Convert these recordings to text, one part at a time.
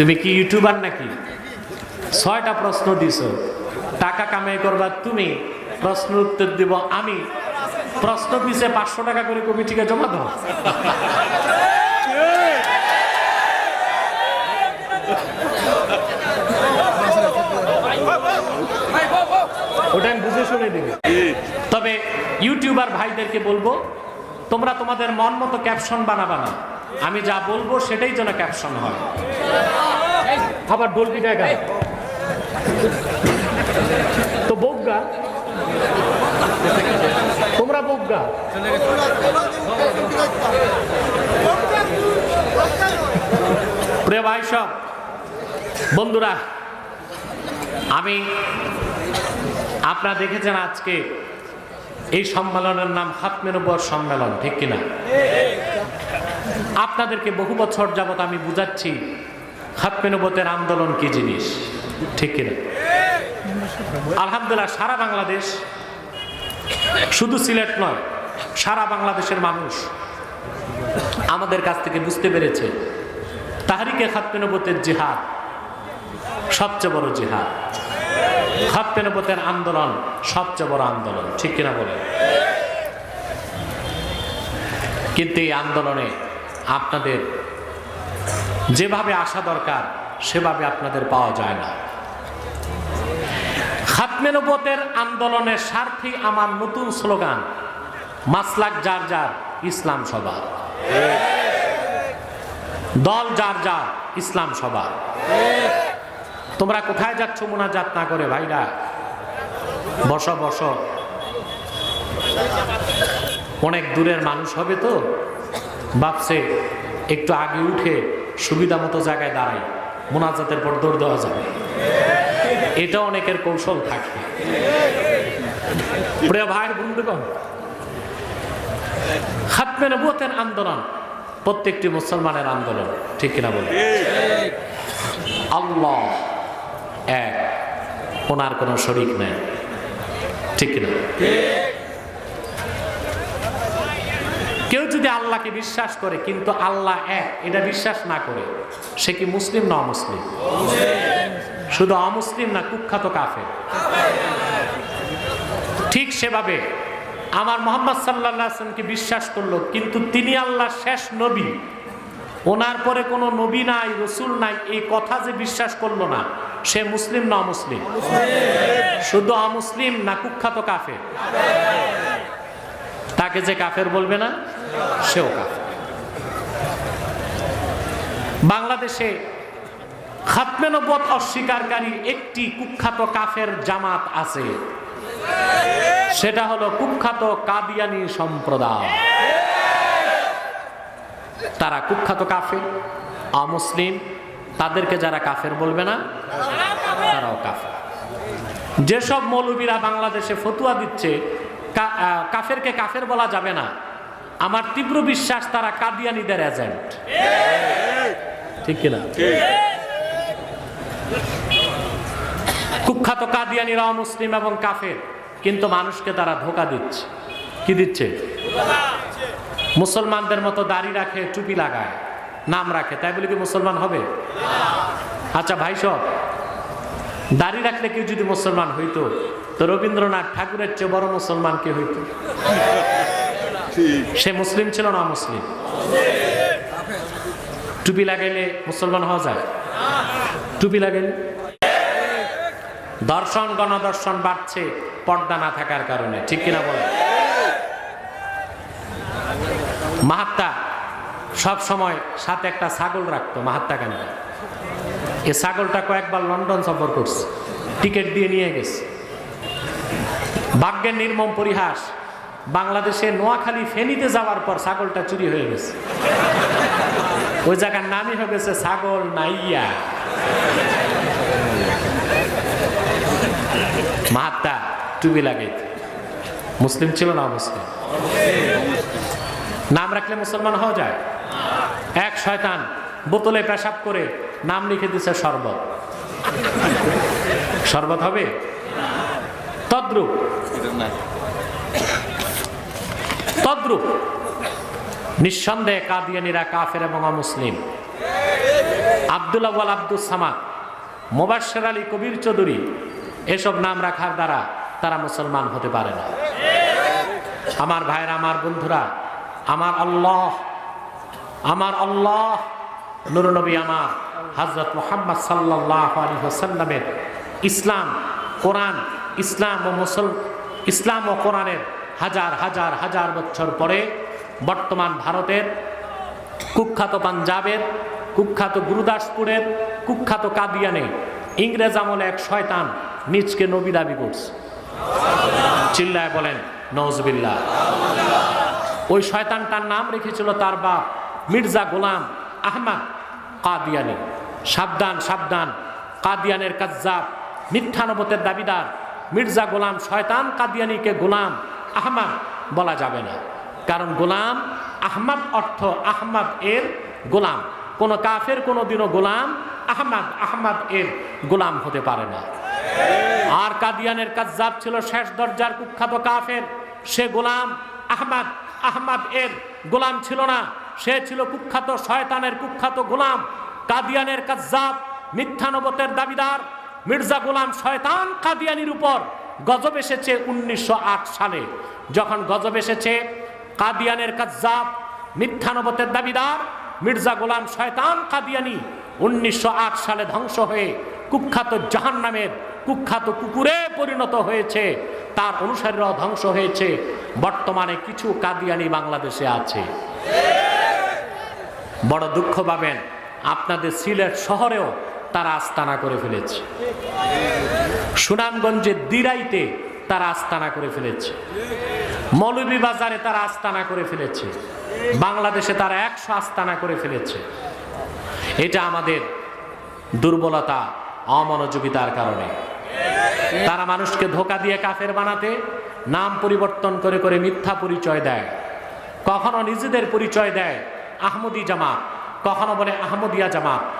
তুমি কি ইউটিউবার নাকি? ছয়টা প্রশ্ন দিছ। টাকা কামাই করবা তুমি প্রশ্ন উত্তর দিব আমি। প্রশ্ন পিছে পাঁচশো টাকা করে কমিটিকে জমা দাও। ওটা আমি বুঝে শুনে দিব তবে ইউটিউবার ভাইদেরকে বলব, তোমরা তোমাদের মন মতো ক্যাপশন বানাবা না। আমি যা বলব সেটাই যেন ক্যাপশন হয়। আবার ডলবি টাকা তো বজ্ঞা তোমরা বজ্ঞা প্রিয় ভাই সব, বন্ধুরা, আমি আপনারা দেখেছেন আজকে এই সম্মেলনের নাম হাতমের উপর সম্মেলন, ঠিক কিনা? আপনাদেরকে বহু বছর যাবত আমি বুঝাচ্ছি হাতমেনবতের আন্দোলন কি জিনিস? ঠিক কিনা? আলহামদুলিল্লাহ, সারা বাংলাদেশ শুধু সিলেট নয়, সারা বাংলাদেশের মানুষ আমাদের কাছ থেকে বুঝতে পেরেছে, তাহারিকে খাতমেনবতের জিহাদ, সবচেয়ে বড় জিহাদ। খাতমেনবতের আন্দোলন সবচেয়ে বড় আন্দোলন। ঠিক কিনা বলে কিন্তু এই আন্দোলনে আপনাদের যেভাবে আসা দরকার, সেভাবে আপনাদের পাওয়া যায় না। খাতমে নবতের আন্দোলনের স্বার্থে আমার নতুন স্লোগান, মাসলাক যার যার, ইসলাম সভা। দল যার যার, ইসলাম সভা। তোমরা কোথায় যাচ্ছ মোনাজাত না করে ভাইরা? বস বস। অনেক দূরের মানুষ হবে তো। ভাবছে একটু আগে উঠে সুবিধা মতো জায়গায় দাঁড়াই, মোনাজাতের পর দৌড় দেওয়া যাবে। এটা অনেকের কৌশল থাকে। প্রিয় ভাইয়ের বন্ধুগণ আন্দোলন প্রত্যেকটি মুসলমানের আন্দোলন, ঠিক কিনা বলে আল্লাহ এক, ওনার কোনো শরিক নেই, ঠিক কিনা? কেউ যদি আল্লাহকে বিশ্বাস করে, কিন্তু আল্লাহ এক, এটা বিশ্বাস না করে, সে কি মুসলিম না অমুসলিম? শুধু অমুসলিম না, কুখ্যাত কাফের। ঠিক সেভাবে আমার মোহাম্মদ সাল্লাহকে বিশ্বাস করল, কিন্তু তিনি আল্লাহ শেষ নবী। ওনার পরে কোনো নবী নাই, রসুল নাই, এই কথা যে বিশ্বাস করল না, সে মুসলিম না অমুসলিম? শুধু অমুসলিম না কুখ্যাত কাফের? তাকে যে কাফের বলবে না? সেও কাফের। বাংলাদেশে খাতমে নবত অস্বীকারী একটি কুখ্যাত কাফের জামাত আছে। সেটা হলো কুখ্যাত কাদিয়ানি সম্প্রদায়। তারা কুখ্যাত কাফের, অমুসলিম। তাদেরকে যারা কাফের বলবে না, তারাও কাফের। যেসব মৌলবীরা বাংলাদেশে ফতুয়া দিচ্ছে কাফেরকে কাফের বলা যাবে না। আমার তীব্র বিশ্বাস তারা কাদিয়ানিদের এজেন্ট ঠিক কিনা? কুখ্যাত কাদিয়ানিরা মুসলিম এবং কাফের, কিন্তু মানুষকে তারা ধোকা দিচ্ছে। কি দিচ্ছে? মুসলমানদের মতো দাড়ি রাখে, টুপি লাগায়, নাম রাখে। তাই বলে কি মুসলমান হবে? আচ্ছা ভাই সব, দাড়ি রাখলে কেউ যদি মুসলমান হইতো, তো রবীন্দ্রনাথ ঠাকুরের চেয়ে বড় মুসলমান কে হইতো? সে মুসলিম ছিল না মুসলিম? টুপি লাগাইলে মুসলমান হওয়া যায়? টুপি লাগাইলে? দর্শন, গণদর্শন বাড়ছে পর্দা না থাকার কারণে, ঠিক কিনা বলে মাহাত্মা সব সময় সাথে একটা ছাগল রাখতো মাহাত্মা গান্ধী এ ছাগলটা কয়েকবার লন্ডন সফর করছে, টিকিট দিয়ে নিয়ে গেছে। ভাগ্যের নির্মম পরিহাস বাংলাদেশে নোয়াখালী ফেনীতে যাওয়ার পর ছাগলটা চুরি হয়ে গেছে। ওই জায়গার নামই হয়ে গেছে ছাগল নাইয়া। মাহাত্মা টুবি লাগাইতে মুসলিম ছিল না মুসলিম নাম রাখলে মুসলমান হওয়া যায়? এক শয়তান, বোতলে পেশাব করে নাম লিখে দিছে শরবত। শরবত হবে? তদ্রুপ। তদ্রুপ নিঃসন্দেহে কাদিয়ানিরা কাফের এবং অমুসলিম। আব্দুল আব্বাল আব্দুল সামাদ মোবাশ্বের আলী কবির চৌধুরী, এসব নাম রাখার দ্বারা তারা মুসলমান হতে পারে না। আমার ভাইরা আমার বন্ধুরা, আমার আল্লাহ আমার আল্লাহ, নুরনবী আমার হজরত মোহাম্মদ সাল্লাহ আলী হোসাল্লামের ইসলাম, কোরআন, ইসলাম ও মুসল, ইসলাম ও কোরআনের হাজার হাজার হাজার বছর পরে বর্তমান ভারতের কুখ্যাত পাঞ্জাবের, কুখ্যাত গুরুদাসপুরের, কুখ্যাত কাদিয়ানে ইংরেজ আমলে এক শয়তান নিজকে নবী দাবি করছে। চিল্লায় বলেন নজবিল্লা ওই শয়তানটার নাম রেখেছিল তার বাপ মির্জা গোলাম আহমদ কাদিয়ানি। সাবধান সাবধান, কাদিয়ানের কাজ্জাব মিথ্যানবতের দাবিদার মির্জা গোলাম শয়তান কাদিয়ানিকে গোলাম আহমদ বলা যাবে না। কারণ গোলাম, আহমদ অর্থ আহমদ এর গোলাম। কোন কাফের কোনো দিনও গোলাম, আহমদ আহমদ এর গোলাম হতে পারে না। আর কাদিয়ানের কাজ্জাব ছিল শেষ দরজার কুখ্যাত কাফের। সে গোলাম, আহমদ আহমদ এর গোলাম ছিল না। সে ছিল কুখ্যাত শয়তানের কুখ্যাত গোলাম। কাদিয়ানের কাজ্জাব মিথ্যানবতের দাবিদার। মির্জা গোলাম শয়তান কাদিয়ানির উপর গজব এসেছে উনিশশো আট সালে। যখন গজব এসেছে, কাদিয়ানের কাজ্জাব, মিথ্যানবতের দাবিদার, মির্জা গোলাম শয়তান কাদিয়ানি উনিশশো সালে ধ্বংস হয়ে কুখ্যাত জাহান নামের কুখ্যাত কুকুরে পরিণত হয়েছে। তার অনুসারীরাও ধ্বংস হয়েছে। বর্তমানে কিছু কাদিয়ানি বাংলাদেশে আছে। বড় দুঃখ পাবেন, আপনাদের সিলেট শহরেও তারা আস্তানা করে ফেলেছে। সুনামগঞ্জের দিরাইতে তারা আস্তানা করে ফেলেছে। মৌলভীবাজারে তারা আস্তানা করে ফেলেছে। বাংলাদেশে তারা একশো আস্তানা করে ফেলেছে। এটা আমাদের দুর্বলতা, অমনোযোগিতার কারণে। তারা মানুষকে ধোকা দিয়ে কাফের বানাতে, নাম পরিবর্তন করে করে মিথ্যা পরিচয় দেয়। কখনো নিজেদের পরিচয় দেয় আহমদি জামাত, কখনো বলে আহমদিয়া জামাত।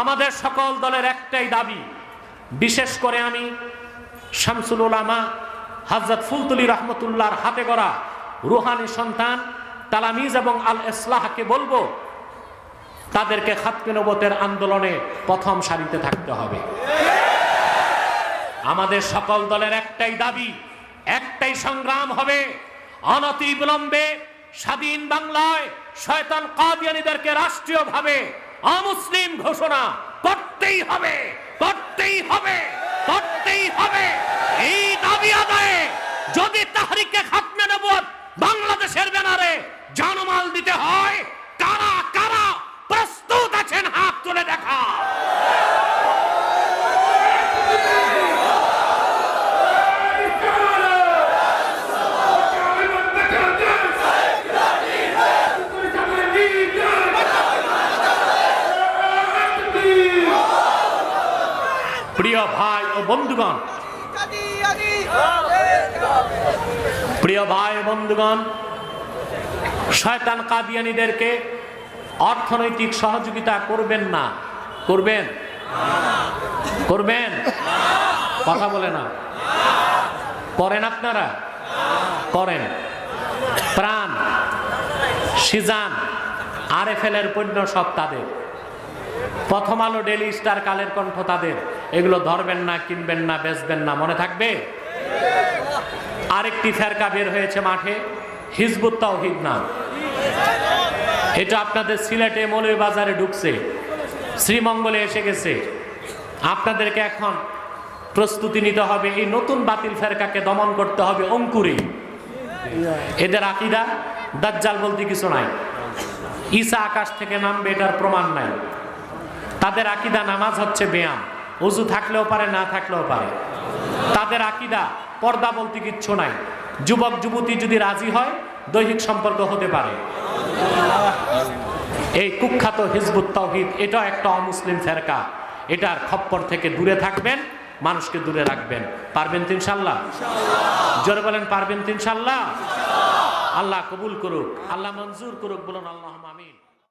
আমাদের সকল দলের একটাই দাবি, বিশেষ করে আমি শামসুল উলামা হাজরত ফুলতুলি রহমতুল্লাহর হাতে গড়া রুহানি সন্তান তালামিজ এবং আল ইসলাহকে বলব, তাদেরকে খাতকে নবতের আন্দোলনে প্রথম সারিতে থাকতে হবে। আমাদের সকল দলের একটাই দাবি, একটাই সংগ্রাম হবে অনতি বিলম্বে স্বাধীন বাংলায় শয়তান কাদিয়ানিদেরকে রাষ্ট্রীয়ভাবে অমুসলিম ঘোষণা করতেই হবে করতেই হবে করতেই হবে। এই দাবি আদায়ে যদি তাহরিকে খাতমে নবুয়ত বাংলাদেশের ব্যানারে জানমাল দিতে হয় কারা কারা প্রস্তুত আছেন হাত তুলে দেখা প্রিয় ভাই ও বন্ধুগণ। প্রিয় ভাই বন্ধুগণ, শয়তান কাদিয়ানিদেরকে অর্থনৈতিক সহযোগিতা করবেন না। করবেন? করবেন? কথা বলে না। করেন আপনারা? করেন। প্রাণ সিজান আর এফ এর পণ্য সব তাদের। প্রথম আলো ডেলি স্টার কালের কণ্ঠ তাদের। এগুলো ধরবেন না, কিনবেন না, বেচবেন না, মনে থাকবে? আরেকটি ফেরকা বের হয়েছে মাঠে, হিজবুত তাওহিদ নাম। এটা আপনাদের সিলেটে মৌলভীবাজারে ঢুকছে, শ্রীমঙ্গলে এসে গেছে। আপনাদেরকে এখন প্রস্তুতি নিতে হবে, এই নতুন বাতিল ফেরকাকে দমন করতে হবে অঙ্কুরে। এদের আকিদা, দাজ্জাল বলতে কিছু নাই। ঈসা আকাশ থেকে নামবে, এটার প্রমাণ নাই। তাদের আকিদা নামাজ হচ্ছে ব্যায়াম অজু থাকলেও পারে, না থাকলেও পারে। তাদের আকিদা, পর্দা বলতে কিচ্ছু নাই। যুবক, যুবতী যদি রাজি হয়, দৈহিক সম্পর্ক হতে পারে। এই কুখ্যাত হিজবুত তৌহিদ এটা একটা অমুসলিম ফেরকা। এটার খপ্পর থেকে দূরে থাকবেন, মানুষকে দূরে রাখবেন। পারবেন তো ইনশাল্লাহ? জোরে বলেন, পারবেন তো ইনশাল্লাহ? আল্লাহ কবুল করুক, আল্লাহ মঞ্জুর করুক, বলুন আল্লাহ আমিন।